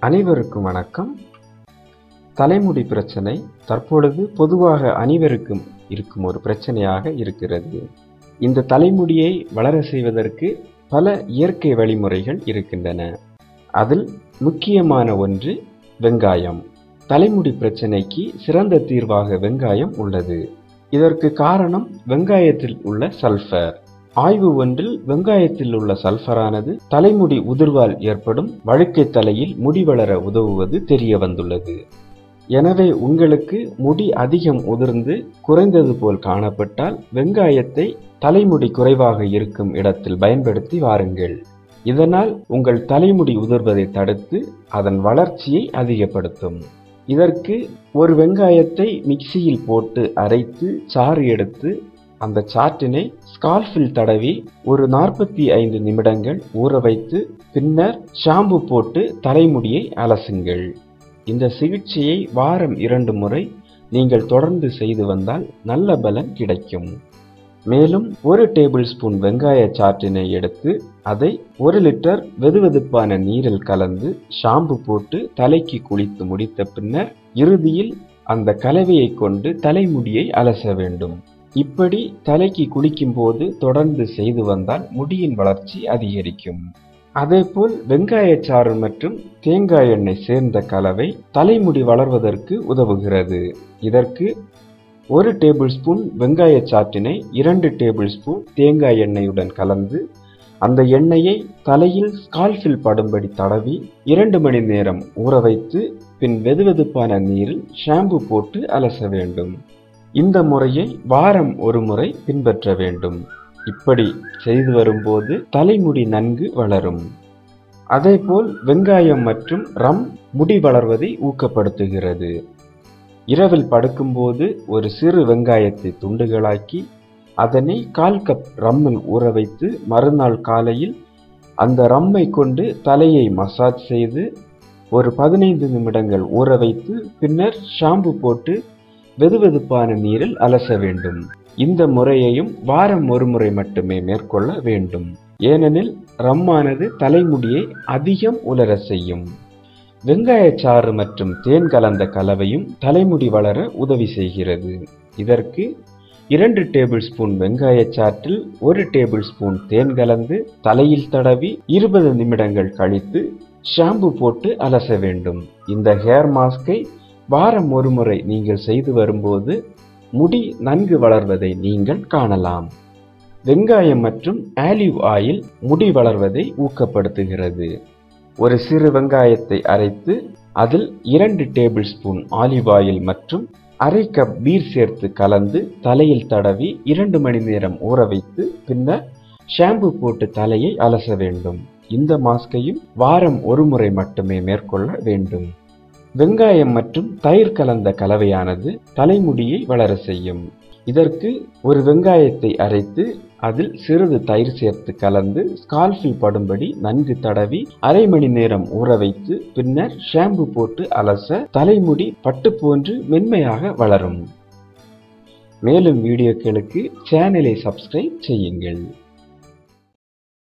அனைவருக்கும் வணக்கம். தலைமுடி பிரச்சனை தற்பொழுது பொதுவாக அனைவருக்கும் இருக்கும் ஒரு பிரச்சனையாக இருக்கிறது. இந்த தலைமுடியை வளர செய்வதற்கு பல இயற்கை வழிமுறைகள் இருக்கின்றன. அதில் முக்கியமான ஒன்று வெங்காயம். தலைமுடி பிரச்சனைக்கு சிறந்த தீர்வாக வெங்காயம் உள்ளது. இதற்கு காரணம் வெங்காயத்தில் உள்ள சல்ஃபர். ஆய்வு ஒன்றில் வெங்காயத்தில் உள்ள சல்ஃபரானது தலைமுடி உதிர்வால் ஏற்படும் வழுக்கை தலையில் முடி வளர உதவுவது தெரிய வந்துள்ளது. எனவே உங்களுக்கு முடி அதிகம் உதிர்ந்து குறைந்தது போல் காணப்பட்டால் வெங்காயத்தை தலைமுடி குறைவாக இருக்கும் இடத்தில் பயன்படுத்தி வாருங்கள். இதனால் உங்கள் தலைமுடி உதிர்வதை தடுத்து அதன் வளர்ச்சியை அதிகப்படுத்தும். இதற்கு ஒரு வெங்காயத்தை மிக்சியில் போட்டு அரைத்து சாறு எடுத்து அந்த சாற்றினை ஸ்கால்ஃபில் தடவி ஒரு நாற்பத்தி ஐந்து நிமிடங்கள் ஊற வைத்து பின்னர் ஷாம்பு போட்டு தலைமுடியை அலசுங்கள். இந்த சிகிச்சையை வாரம் இரண்டு முறை நீங்கள் தொடர்ந்து செய்து வந்தால் நல்ல பலன் கிடைக்கும். மேலும் ஒரு டேபிள் ஸ்பூன் வெங்காய சாற்றினை எடுத்து அதை ஒரு லிட்டர் வெதுவெதுப்பான நீரில் கலந்து ஷாம்பு போட்டு தலைக்கு குளித்து முடித்த பின்னர் இறுதியில் அந்த கலவையை கொண்டு தலைமுடியை அலச வேண்டும். இப்படி தலைக்கு குளிக்கும்போது தொடர்ந்து செய்து வந்தால் முடியின் வளர்ச்சி அதிகரிக்கும். அதேபோல் வெங்காயச்சாறு மற்றும் தேங்காய் எண்ணெய் சேர்ந்த கலவை தலைமுடி வளர்வதற்கு உதவுகிறது. இதற்கு ஒரு டேபிள் ஸ்பூன் வெங்காய சாற்றினை இரண்டு டேபிள் ஸ்பூன் தேங்காய் எண்ணெயுடன் கலந்து அந்த எண்ணெயை தலையில் ஸ்கால்ஃபில் படும்படி தடவி இரண்டு மணி நேரம் ஊற வைத்து பின் வெதுவெதுப்பான நீரில் ஷாம்பு போட்டு அலச வேண்டும். இந்த முறையை வாரம் ஒரு முறை பின்பற்ற வேண்டும். இப்படி செய்து வரும்போது தலைமுடி நன்கு வளரும். அதேபோல் வெங்காயம் மற்றும் ரம் முடி வளர்வதை ஊக்கப்படுத்துகிறது. இரவில் படுக்கும்போது ஒரு சிறு வெங்காயத்தை துண்டுகளாக்கி அதனை கால் கப் ரம்மில் ஊற வைத்து மறுநாள் காலையில் அந்த ரம்மை கொண்டு தலையை மசாஜ் செய்து ஒரு பதினைந்து நிமிடங்கள் ஊற வைத்து பின்னர் ஷாம்பு போட்டு வெதுவெதுப்பான நீரில் அலச வேண்டும். இந்த முறையையும் வாரம் ஒரு முறை மட்டுமே மேற்கொள்ள வேண்டும். ஏனெனில் ரம்மானது தலைமுடியை அதிகம் உலர செய்யும். வெங்காயச்சாறு மற்றும் தேன் கலந்த கலவையும் தலைமுடி வளர உதவி செய்கிறது. இதற்கு இரண்டு டேபிள் ஸ்பூன் வெங்காயச்சாற்றில் ஒரு டேபிள் ஸ்பூன் தேன் கலந்து தலையில் தடவி இருபது நிமிடங்கள் கழித்து ஷாம்பு போட்டு அலச வேண்டும். இந்த ஹேர் மாஸ்கை வாரம் ஒரு முறை நீங்கள் செய்து வரும்போது முடி நன்கு வளர்வதை நீங்கள் காணலாம். வெங்காயம் மற்றும் ஆலிவ் ஆயில் முடி வளர்வதை ஊக்கப்படுத்துகிறது. ஒரு சிறு வெங்காயத்தை அரைத்து அதில் இரண்டு டேபிள் ஸ்பூன் ஆலிவ் ஆயில் மற்றும் அரை கப் பீர் சேர்த்து கலந்து தலையில் தடவி இரண்டு மணி நேரம் ஊற வைத்து பின்னர் ஷாம்பு போட்டு தலையை அலச வேண்டும். இந்த மாஸ்கையும் வாரம் ஒரு முறை மட்டுமே மேற்கொள்ள வேண்டும். வெங்காயம் மற்றும் தயிர் கலந்த கலவையானது தலைமுடியை வளர செய்யும். இதற்கு ஒரு வெங்காயத்தை அரைத்து அதில் சிறிது தயிர் சேர்த்து கலந்து ஸ்கால்ஃபில் படும்படி நன்கு தடவி அரை மணி நேரம் ஊற வைத்து பின்னர் ஷாம்பு போட்டு அலச தலைமுடி பட்டு போன்று மென்மையாக வளரும். மேலும் வீடியோக்களுக்கு சேனலை சப்ஸ்கிரைப் செய்யுங்கள்.